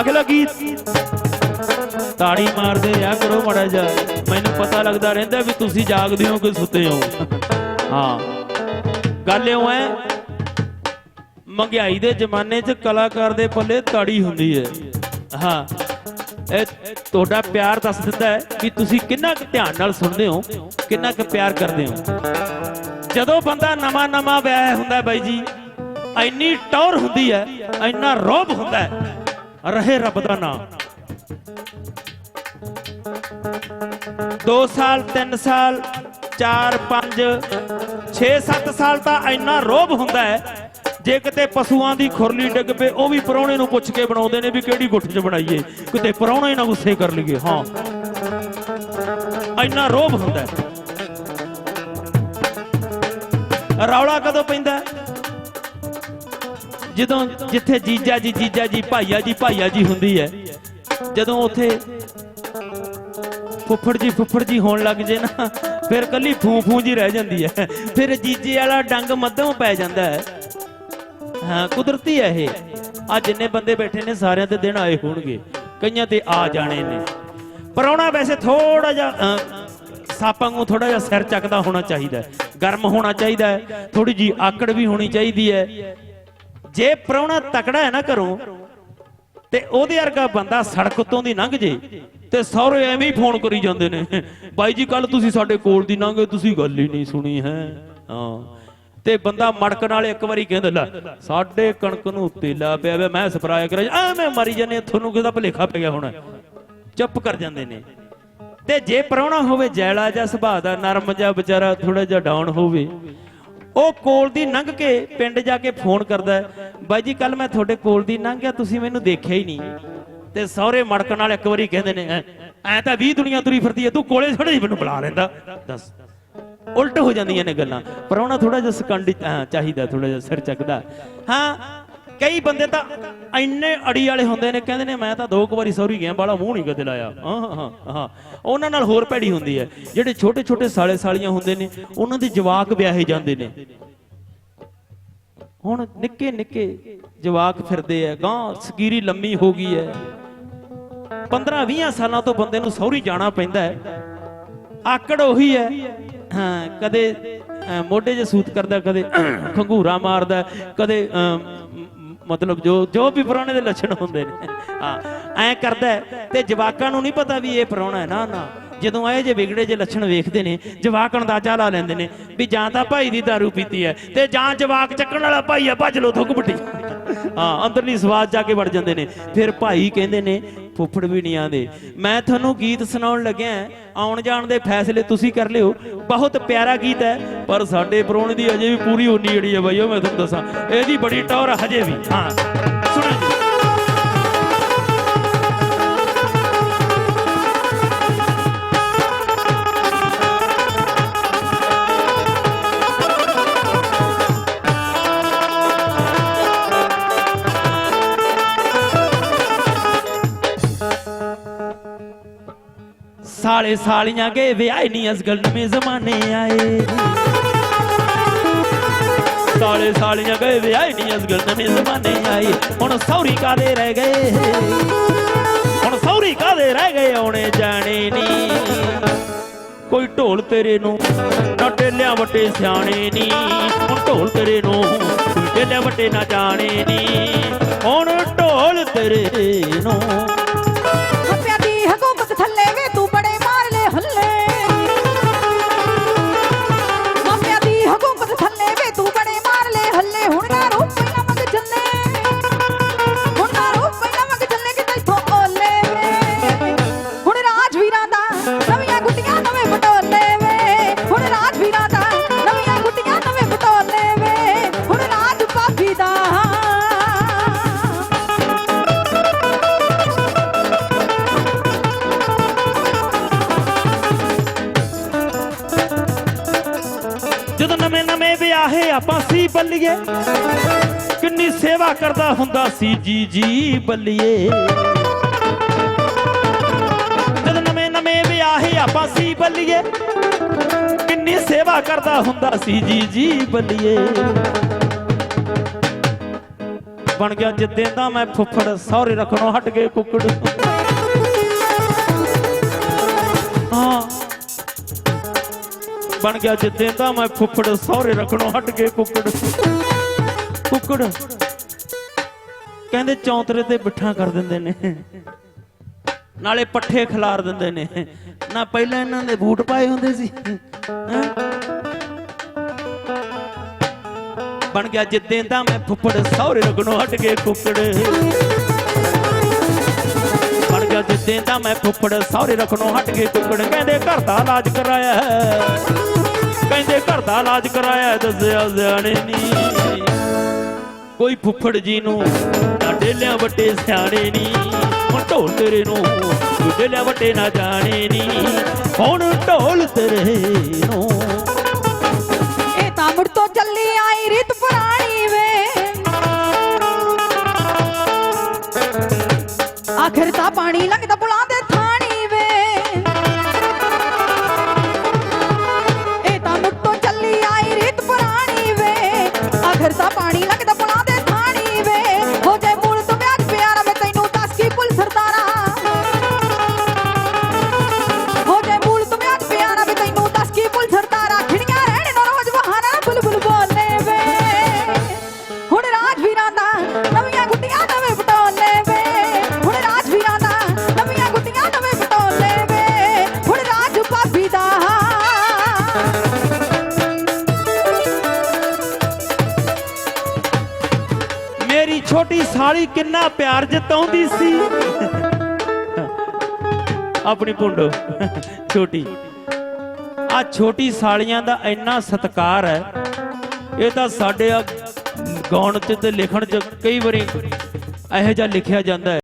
ਅਗਲਾ ਗੀਤ। ਤਾੜੀ ਮਾਰਦੇ ਰਿਹਾ ਕਰੋ ਮੜਾ ਜਾ ਮੈਨੂੰ ਪਤਾ ਲੱਗਦਾ ਰਹਿੰਦਾ ਵੀ ਤੁਸੀਂ ਜਾਗਦੇ ਹੋ ਕਿ ਸੁੱਤੇ ਹੋ। ਹਾਂ। ਗੱਲ ਇਉਂ ਹੈ, ਮਹਿੰਗਾਈ ਦੇ ਜ਼ਮਾਨੇ 'ਚ ਕਲਾਕਾਰ ਦੇ ਪੱਲੇ ਤਾੜੀ ਹੁੰਦੀ ਹੈ। ਹਾਂ। ਇਹ ਤੁਹਾਡਾ ਪਿਆਰ ਦੱਸ ਦਿੰਦਾ ਹੈ ਕਿ ਤੁਸੀਂ ਕਿੰਨਾ ਕੁ ਧਿਆਨ ਨਾਲ ਸੁਣਦੇ ਹੋ, ਕਿੰਨਾ ਕੁ ਪਿਆਰ ਕਰਦੇ ਹੋ। ਜਦੋਂ ਬੰਦਾ ਨਵਾਂ ਨਵਾਂ ਵਿਆਹ ਹੁੰਦਾ ਬਾਈ ਜੀ, ਇੰਨੀ ਟੌਰ ਹੁੰਦੀ ਹੈ, ਇੰਨਾ ਰੋਬ ਹੁੰਦਾ ਹੈ। ਰਹੇ ਰੱਬ ਦਾ ਨਾਮ। 2 ਸਾਲ 3 ਸਾਲ 4 5 6 7 ਸਾਲ ਤਾਂ ਇੰਨਾ ਰੋਬ ਹੁੰਦਾ ਹੈ, ਜੇ ਕਿਤੇ ਪਸ਼ੂਆਂ ਦੀ ਖੁਰਲੀ ਡਿੱਗ ਪਏ, ਉਹ ਵੀ ਪਰੌਣੇ ਨੂੰ ਪੁੱਛ ਕੇ ਬਣਾਉਂਦੇ ਨੇ ਵੀ ਕਿਹੜੀ ਗੁੱਠ 'ਚ ਬਣਾਈਏ। ਕਿਤੇ ਪਰੌਣਾ ਹੀ ਨਾ ਗੁੱਸੇ ਕਰ ਲਈਏ, ਹਾਂ। ਇੰਨਾ ਰੋਬ ਹੁੰਦਾ ਹੈ। ਰੌਲਾ ਕਦੋਂ ਪੈਂਦਾ ਜਦੋਂ ਜਿੱਥੇ ਜੀਜਾ ਜੀ ਜੀਜਾ ਜੀ ਭਾਈਆ ਜੀ ਭਾਈਆ ਜੀ ਹੁੰਦੀ ਹੈ ਜਦੋਂ ਉੱਥੇ ਫੁੱਫੜ ਜੀ ਫੁੱਫੜ ਜੀ ਹੋਣ ਲੱਗ ਜੇ ਨਾ ਫਿਰ ਕੱਲੀ ਫੂ ਫੂ ਜੀ ਰਹਿ ਜਾਂਦੀ ਹੈ। ਫਿਰ ਜੀਜੇ ਵਾਲਾ ਡੰਗ ਮੱਧਮ ਪੈ ਜਾਂਦਾ ਹੈ। ਹਾਂ ਕੁਦਰਤੀ ਹੈ ਇਹ। ਆ ਜਿੰਨੇ ਬੰਦੇ ਬੈਠੇ ਨੇ ਸਾਰਿਆਂ ਤੇ ਦਿਨ ਆਏ ਹੋਣਗੇ। ਕਈਆਂ ਤੇ ਆ ਜਾਣੇ ਨੇ। ਪਰੌਣਾ ਵੈਸੇ ਥੋੜਾ ਜਿਹਾ ਅਹ, ਸਾਪਾਂ ਨੂੰ ਥੋੜਾ ਜਿਹਾ ਸਿਰ ਚੱਕਦਾ ਹੋਣਾ ਚਾਹੀਦਾ ਗਰਮ ਹੋਣਾ ਚਾਹੀਦਾ ਹੈ। ਥੋੜੀ ਜੀ ਆਕੜ ਵੀ ਹੋਣੀ ਚਾਹੀਦੀ ਹੈ। ਜੇ ਪ੍ਰਾਹੁਣਾ ਤਕੜਾ ਹੈ ਨਾ ਘਰੋਂ, ਤੇ ਉਹਦੇ ਵਰਗਾ ਬੰਦਾ ਸੜਕ ਤੋਂ ਦੀ ਲੰਘ ਜੇ, ਤੇ ਸਹੁਰੇ ਐਵੇਂ ਹੀ ਫੋਨ ਕਰੀ ਜਾਂਦੇ ਨੇ। ਬਾਈ ਜੀ ਕੱਲ ਤੁਸੀਂ ਸਾਡੇ ਕੋਲ ਦੀ ਲੰਘੇ ਤੁਸੀਂ ਗੱਲ ਹੀ ਨਹੀਂ ਸੁਣੀ, ਹੈ? ਹਾਂ। ਤੇ ਬੰਦਾ ਮੜਕ ਨਾਲ ਇੱਕ ਵਾਰੀ ਕਹਿੰਦਾ, ਲੈ, ਸਾਡੇ ਕਣਕ ਨੂੰ ਤੇਲਾ ਪਿਆ ਵੇ, ਮੈਂ ਸਪਰਾਇਆ ਕਰਾਂ ਐਵੇਂ ਮਰੀ ਜਾਂਦੇ ਤੁਹਾਨੂੰ ਕਿਹਦਾ ਭਲੇਖਾ ਪੈ ਗਿਆ ਹੁਣ? ਚੁੱਪ ਕਰ ਜਾਂਦੇ ਨੇ। ਤੇ ਜੇ ਪ੍ਰਾਹੁਣਾ ਹੋਵੇ, ਜੈਲਾ ਜਾਂ ਸੁਭਾਅ ਦਾ, ਨਰਮ ਜਿਹਾ ਵਿਚਾਰਾ ਥੋੜਾ ਜਿਹਾ ਡਾਊਨ ਹੋਵੇ ਉਹ ਕੋਲ ਦੀ ਲੰਘ ਕੇ ਪਿੰਡ ਜਾ ਕੇ ਫੋਨ ਕਰਦਾ ਬਾਈ ਜੀ ਕੱਲ ਮੈਂ ਤੁਹਾਡੇ ਕੋਲ ਦੀ ਲੰਘ ਗਿਆ ਤੁਸੀਂ ਮੈਨੂੰ ਦੇਖਿਆ ਹੀ ਨਹੀਂ। ਤੇ ਸਹੁਰੇ ਮੜਕ ਨਾਲ ਇੱਕ ਵਾਰੀ ਕਹਿੰਦੇ ਨੇ, ਐ ਤਾਂ 20 ਦੁਨੀਆ ਤੁਰੀ ਫਿਰਦੀ ਐ, ਤੂੰ ਕੋਲੇ ਥੋੜਾ ਜਿਹਾ ਮੈਨੂੰ ਬੁਲਾ ਲੈਂਦਾ। ਦੱਸ। ਉਲਟ ਹੋ ਜਾਂਦੀਆਂ ਨੇ ਗੱਲਾਂ। ਪਰ ਉਹਨਾਂ ਥੋੜਾ ਜਿਹਾ ਸਕੰਡ ਚਾਹੀਦਾ ਥੋੜਾ ਜਿਹਾ ਸਿਰ ਚੱਕਦਾ। ਹਾਂ ਕਈ ਬੰਦੇ ਤਾਂ ਇੰਨੇ ਅੜੀ ਵਾਲੇ ਹੁੰਦੇ ਨੇ ਕਹਿੰਦੇ ਨੇ ਮੈਂ ਤਾਂ ਦੋ ਕੁ ਵਾਰੀ ਸੌਰੀ ਗਿਆ ਬਾਲਾ ਮੂੰਹ ਨਹੀਂ ਕਦੇ ਲਾਇਆ। ਹਾਂ ਹਾਂ ਹਾਂ ਉਹਨਾਂ ਨਾਲ ਹੋਰ ਭੈੜੀ ਹੁੰਦੀ ਹੈ। ਜਿਹੜੇ ਛੋਟੇ ਛੋਟੇ ਸਾਲੇ ਸਾਲੀਆਂ ਹੁੰਦੇ ਨੇ ਉਹਨਾਂ ਦੇ ਜਵਾਕ ਵਿਆਹੇ ਜਾਂਦੇ ਨੇ। ਹੁਣ ਨਿੱਕੇ ਨਿੱਕੇ ਜਵਾਕ ਫਿਰਦੇ ਆ ਗਾਂ ਸਕੀਰੀ ਲੰਮੀ ਹੋ ਗਈ ਹੈ। 15 20 ਸਾਲਾਂ ਤੋਂ ਬੰਦੇ ਨੂੰ ਸੌਰੀ ਜਾਣਾ ਪੈਂਦਾ ਹੈ। ਆਕੜ ਉਹੀ ਹੈ। ਹਾਂ ਕਦੇ ਮੋਢੇ 'ਚ ਸੂਤ ਕਰਦਾ ਕਦੇ ਖੰਗੂਰਾ ਮਾਰਦਾ ਕਦੇ ਅਹ, ਮਤਲਬ ਜੋ ਜੋ ਵੀ ਪੁਰਾਣੇ ਦੇ ਲੱਛਣ ਹੁੰਦੇ ਨੇ। ਹਾਂ, ਐ ਕਰਦਾ ਤੇ ਜਵਾਕਾਂ ਨੂੰ ਨਹੀਂ ਪਤਾ ਵੀ ਇਹ ਪੁਰਾਣਾ ਹੈ ਨਾ ਨਾ। ਜਦੋਂ ਇਹ ਜੇ ਵਿਗੜੇ ਜੇ ਲੱਛਣ ਵੇਖਦੇ ਨੇ, ਜਵਾਕ ਅੰਦਾਜ਼ਾ ਲਾ ਲੈਂਦੇ ਨੇ ਵੀ ਜਾਂ ਤਾਂ ਭਾਈ ਦੀ दारू ਪੀਤੀ ਹੈ ਤੇ ਜਾਂ ਜਵਾਕ ਚੱਕਣ ਵਾਲਾ ਭਾਈ ਆ ਭੱਜ ਲੋ ਥੁੱਕ ਬੁੱਟੀ ਹਾਂ, ਅੰਦਰਲੀ ਸਵਾਦ ਜਾ ਕੇ ਵੜ ਜਾਂਦੇ ਨੇ। ਫਿਰ ਭਾਈ ਕਹਿੰਦੇ ਨੇ ਫੁੱਫੜ ਵੀ ਨਹੀਂ ਆਂਦੇ ਮੈਂ ਤੁਹਾਨੂੰ ਗੀਤ ਸੁਣਾਉਣ ਲੱਗਿਆ ਆਉਣ ਜਾਣ ਦੇ ਫੈਸਲੇ ਤੁਸੀਂ ਕਰ ਲਿਓ। ਬਹੁਤ ਪਿਆਰਾ ਗੀਤ ਹੈ। ਪਰ ਸਾਡੇ ਪ੍ਰਾਹੁਣੇ ਦੀ ਅਜੇ ਵੀ ਪੂਰੀ ਉਨੀ ਜਿਹੜੀ ਹੈ ਬਾਈ, ਉਹ ਮੈਂ ਤੁਹਾਨੂੰ ਦੱਸਾਂ। ਇਹਦੀ ਬੜੀ ਟੌਰ ਹਜੇ ਵੀ। ਹਾਂ, ਸੁਣੋ ਸਾਲੇ ਸਾਲੀਆਂ ਗਏ ਵਿਆਹ ਨਹੀਂ ਅਸਗਲ ਨਵੇਂ ਜ਼ਮਾਨੇ ਆਏ। ਸਾਲੇ ਸਾਲੀਆਂ ਗਏ ਵਿਆਹ ਨਹੀਂ ਅਸਗਲ ਨਵੇਂ ਜ਼ਮਾਨੇ ਆਏ। ਹੁਣ ਸੌਰੀ ਕਾਦੇ ਰਹਿ ਗਏ? ਹੁਣ ਸੌਰੀ ਕਾਦੇ ਰਹਿ ਗਏ ਆਉਣੇ ਜਾਣੇ ਨਹੀਂ ਕੋਈ ਢੋਲ ਤੇਰੇ ਨੂੰ ਨਾ ਟੇਲਿਆਂ ਵੱਟੇ ਸਿਆਣੇ ਨਹੀਂ ਹੁਣ ਢੋਲ ਤੇਰੇ ਨੂੰ ਕੋਈ ਟੇਲਿਆਂ ਵੱਟੇ ਨਾ ਜਾਣੇ ਨਹੀਂ ਹੁਣ ਢੋਲ ਤੇਰੇ ਨੂੰ ਜਦੋਂ ਨਵੇਂ ਨਵੇਂ ਵਿਆਹੇ ਆਪਾਂ ਸੀ ਬੱਲੀਏ, ਕਿੰਨੀ ਸੇਵਾ ਕਰਦਾ ਹੁੰਦਾ ਸੀ ਜੀ ਜੀ ਬੱਲੀਏ। ਜਦੋਂ ਨਵੇਂ ਨਵੇਂ ਵਿਆਹੇ ਆਪਾਂ ਸੀ ਬੱਲੀਏ, ਕਿੰਨੀ ਸੇਵਾ ਕਰਦਾ ਹੁੰਦਾ ਸੀ ਜੀ ਜੀ ਬੱਲੀਏ। ਬਣ ਗਿਆ ਜਿੱਦੇ ਦਾ ਮੈਂ ਫੁੱਫੜ ਸਹੁਰੇ ਰੱਖਣੋਂ ਹਟ ਗਏ ਕੁੱਕੜ। ਬਣ ਗਿਆ ਜਿੱਦੇ ਦਾ ਮੈਂ ਫੁੱਫੜ ਸਹੁਰੇ ਰੱਖਣੋਂ ਹਟ ਗਏ ਕੁੱਕੜ। ਕੁੱਕੜ। ਕਹਿੰਦੇ ਚੌਂਤਰੇ ਤੇ ਬਿਠਾ ਕਰ ਦਿੰਦੇ ਨੇ। ਨਾਲੇ ਪੱਠੇ ਖਿਲਾਰ ਦਿੰਦੇ ਨੇ। ਨਾ ਪਹਿਲਾਂ ਇਹਨਾਂ ਦੇ ਬੂਟ ਪਾਏ ਹੁੰਦੇ ਸੀ। ਬਣ ਗਿਆ ਜਿੱਦਾਂ ਦਾ ਮੈਂ ਫੁੱਫੜ ਸਹੁਰੇ ਰਗਣੋਂ ਹਟ ਗਏ ਕੁੱਕੜ। ਬਣ ਗਿਆ ਜਿੱਦਾਂ ਦਾ ਮੈਂ ਫੁੱਫੜ ਸਹੁਰੇ ਰਖਣੋਂ ਹਟ ਗਏ ਕੁੱਕੜ। ਕਹਿੰਦੇ ਘਰ ਦਾ ਇਲਾਜ ਕਰਾਇਆ ਕਹਿੰਦੇ ਘਰ ਦਾ ਇਲਾਜ ਕਰਾਇਆ ਦੱਸਿਆ ਸਿਆਣੇ ਨਹੀਂ ਕੋਈ ਫੁੱਫੜ ਜੀ ਨੂੰ ਨਾ ਡੇਲਿਆਂ ਵੱਡੇ ਸਿਆਣੇ ਨਹੀਂ ਹੁਣ ਢੋਲ ਤੇਰੇ ਨੂੰ ਡੇਲਿਆਂ ਵੱਡੇ ਨਾ ਜਾਣੇ ਨਹੀਂ ਹੁਣ ਢੋਲ ਤੇਰੇ ਨੂੰ ਇਹ ਤਾਂ ਮੁੜ ਤੋਂ ਚੱਲੀ ਆਈ ਰੀਤ ਪੁਰਾਣੀ ਵੇ। ਆਖਰ ਤਾਂ ਪਾਣੀ ਲੰਘਦਾ ਪੁਲਾਂ ਸਾਲੀ ਕਿੰਨਾ ਪਿਆਰ ਜਤਾਉਂਦੀ ਸੀ। ਆਪਣੀ ਪੁੰਡੋ ਛੋਟੀ। ਆ ਛੋਟੀ ਸਾਲੀਆਂ ਦਾ ਇੰਨਾ ਸਤਿਕਾਰ ਹੈ। ਇਹ ਤਾਂ ਸਾਡੇ ਆ ਗਾਉਣ ਚ ਤੇ ਲਿਖਣ ਚ ਕਈ ਵਾਰੀ ਇਹੋ ਜਿਹਾ ਲਿਖਿਆ ਜਾਂਦਾ ਹੈ।